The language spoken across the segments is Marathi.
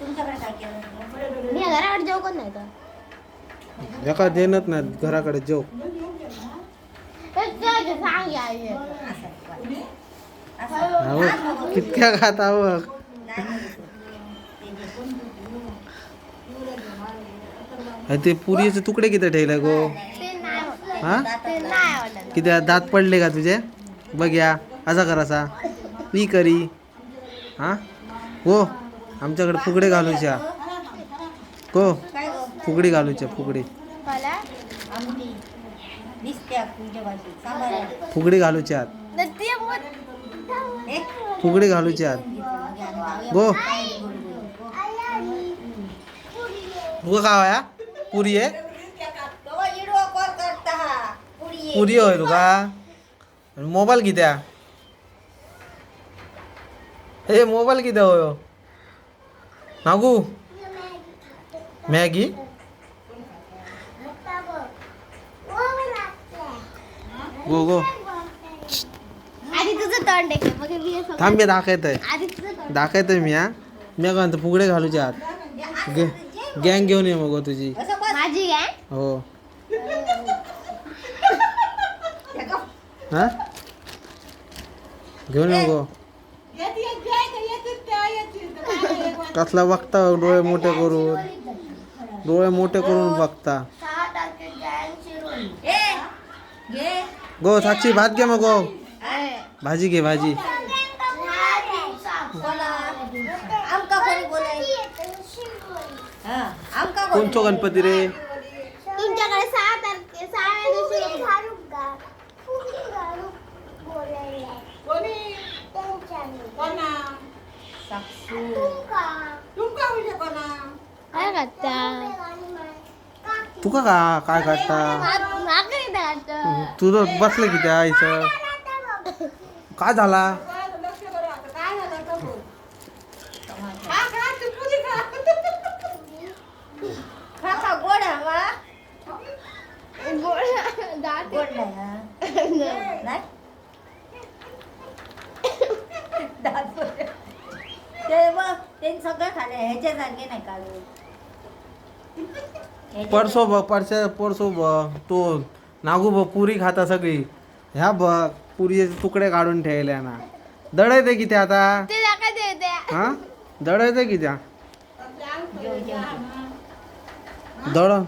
तुमच्याकडे काय केलं मी घराकडे जेव कोण नाही तर एका देणत नाही घराकडे जेव. सांग या अहो कितक्या खात आहो अरे ते पुरीचे तुकडे किती ठेवले गो? ते नाही होत. हा? ते नाही आवडत. किती दात पडले का तुझे? बघ या असा कर असा. मी करी. हा? हो. आमच्याकडे फुगडे घालूच्या काय गं फुगडी घालूच्या फुगडी. फुगडी घालूच्या फुगडी घालूच्या आत गो. गो का या पुरी आहे? हा. पुरी होय तुका? मोबाईल कित्या? हे मोबाईल कित्या होय? नागू मॅगी गो गो आधी तुझं तोंड आहे मग मी हे सगळं- थांब मी दाखवत आहे आधी तुझं तोंड दाखवत मी हा मी काय म्हणतो फुगडे घालूच्या आत गे गँग घेऊन ये मग हो तुझी असं बस. माझी काय हो हा घेऊन ये गो कसला मोठे करून बघता सहा तारखेच्या शिरोळी ए, घे. गो साक्षी भात घे मग भाजी घे भाजी बोला. आमका कोणी बोलाय कोणचो गणपती रे तुमच्याकडे सहा तारखे सहाव्या दिवशी साक्षू काय करता? तुका का काय काढता मागे काढतं तुझं बसलं की त्या आईचं काय झाला खा गोड आहे वा. दात गोड नाही हा. नाही दात गोड. ते बघ त्यांनी सगळं खाल्लं ह्याच्यासारखे नाही काढू परसो बघ परशा परसो बघ तो नागू बघ पुरी खाता सगळी. ह्या बघ पुरीचे तुकडे काढून ठेवल्या ना. दळायचे की त्या आता? हा? दळायचे की त्या? जेव जेव दळण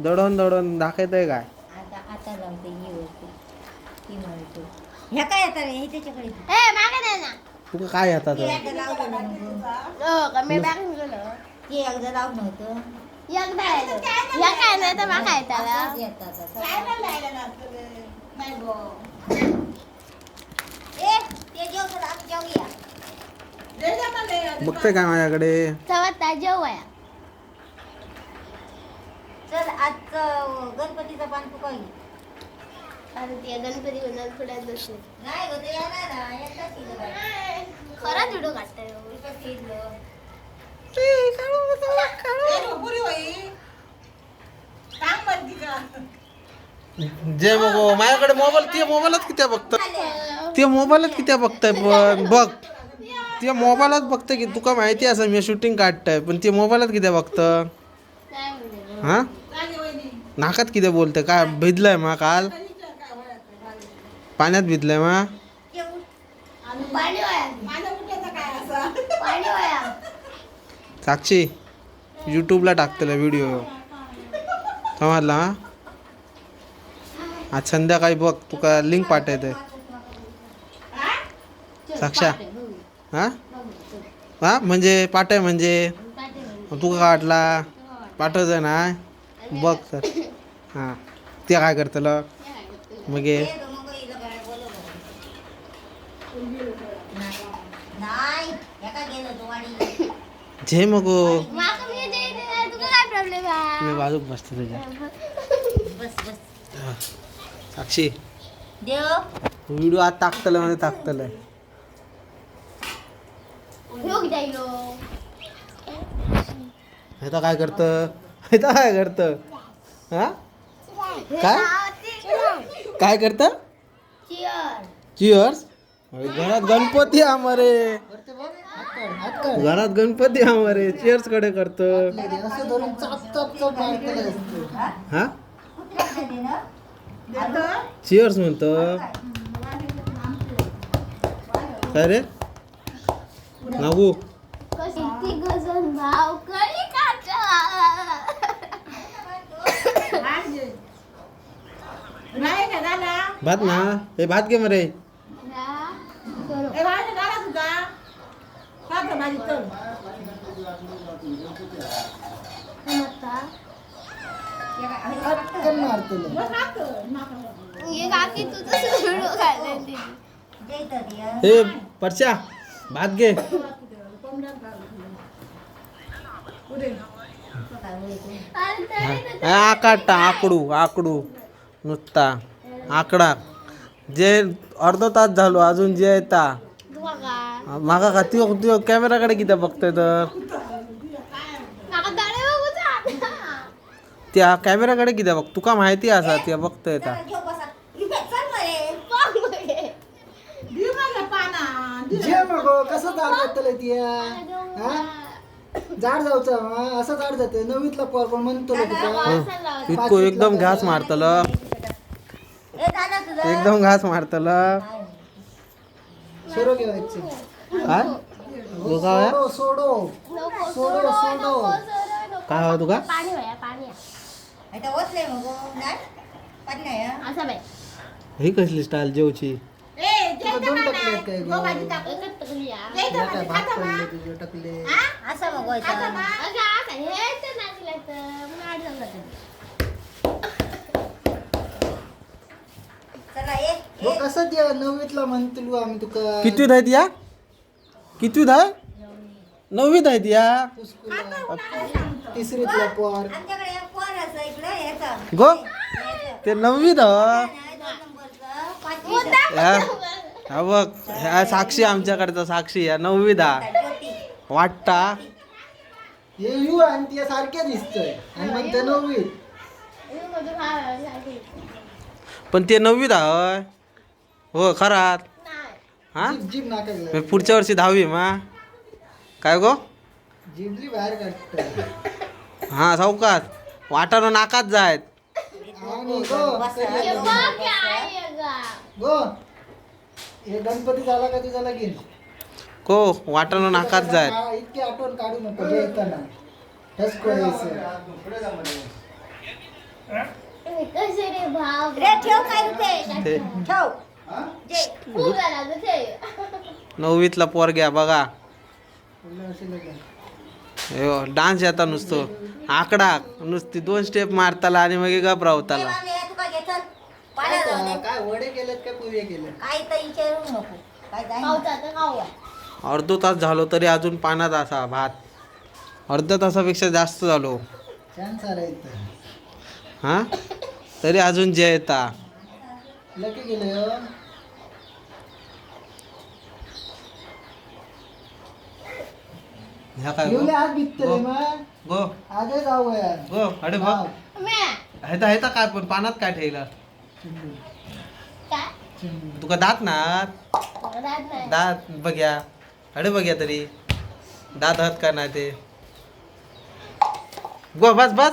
दळण दळण दाखवतंय काय? आता आता लावते ही वरती ती म्हणतो ह्या काय आता रे? त्याच्याकडे. ए मागे दे ना. तुका काय येतात ते एकदा लावलं नव्हतं हो का? मी बॅग गेलो ते एकदा लावलं नव्हतं एकदा येतो या काय नाही तर मागा येताला असंच येतात आता. जेवूया. बघतंय काय माझ्याकडे. ताजे वया चल आजचं गणपतीचा पान काय ते काढताय येईल. जे मग माझ्याकडे मोबाईल ते मोबाईलच किती बघत? ते मोबाईलच किती बघताय पण बघ. ते मोबाईलच बघतं की तुका माहिती असं मी शूटिंग काढताय पण ते मोबाईलच किती बघतं? हा? नाकात किती बोलतंय? काय भिजलंय मा काल? पाण्यात भिजलंय मा? साक्षी यूट्यूबला टाकतलं व्हिडिओ समजला हा? आज संध्याकाळी बघ तुका लिंक पाठवते. साक्षा हा? हा? म्हणजे पाठव म्हणजे. तुका काढला पाठवचं ना बघ तर. हां. ते काय करतलं? मग हे ए, गं, मग हिला काय बोलवलं. नाही ह्या काय गेलं तू वाडी झे मग. मी बाजूक बसते तुझ्या. साक्षी. व्हिडिओ आज टाकतलं म्हणजे टाकतलं. तर काय करतं? तर काय करतं? हा? काय? काय करतं? चिअर चिअर्स घरात गणपती आमरे घरात गणपती आमारे चेअर्सकडे करतो. हा? चिअर्स म्हणतो काय रे नागू? भात ना हे भात घे मरे ए, भाजी दादा तुझा. भाजी चल. पटकन. ये काकी तुझं हे परश्या भात घे. हा, आकाडता आकडू आकडू नुसता आकडा. जे अर्धा तास झालो अजून जे येता. मागा का ती ती कॅमेराकडे किती बघतोय तर. त्या कॅमेराकडे किती बघ तुका माहिती असा त्या बघतोय कसं जातलं हा? हा? असं जाड जाते नवीतला पोर पण म्हणतो. इतको एकदम घास मारतल. एकदम घास मारतल. सोडो घेवायचे काय दोघा सोडो सोडो सोडो. काय हवं तुका पाणी वया पाणी या. आता ओतलंय मग हो. नाही? पाणी नाही, हं? असं बाई ही कसली स्टाईल जेवची तुला दोन टकले काय गं? काय भात पडले तुझे टकले असं हे. मग. चला. कसं द्या नववीतला म्हणतो आम्ही तुका कितवीत आहेत या कितवीत आहे नववीत आहेत या. तिसरीतला पोर. गो. ते नववीत ह हा बघ ह्या साक्षी आमच्याकडचा साक्षी या नववीत हा. वाटता हे यू आणि ती सारखे दिसतंय आणि नववीत मधून हा लागेल. पण ते नववीत आहे हो खरात. हा? जीभ नाकायला पुढच्या वर्षी दहावी मा. काय गो? जीभली बाहेर काढत हा सावकात वाटानं नाकात जायत. आणि गो गा. हे गणपती झाला का तुझा लगीन को वाटानं नाकात जायत. हा, इतकी आठवण काढू नको जे येताना. ठसको यायचं. कसे रे भाव? रे, ठेव काय ते ठेव. नववीतला पोर घ्या बघा. डान्स येता नुसतो. आकडा नुसती दोन स्टेप मारताला आणि मग घबरावताला. अर्धो तास झालो तरी अजून पाण्यात असा भात. अर्ध्या तासापेक्षा जास्त झालो. हा? तरी अजून जे येता. लकी गेले हो? ह्या काय येऊले गो? आज बिकतले मग गो. आगे जाऊ यार गो अरे बघ. म्या. ह्याचा ह्याचा काय पण पाण्यात काय ठेवला? तुका दात ना. दात बघ्या. अरे बघ्या तरी. दात हत का नाही ते? गो बस बस.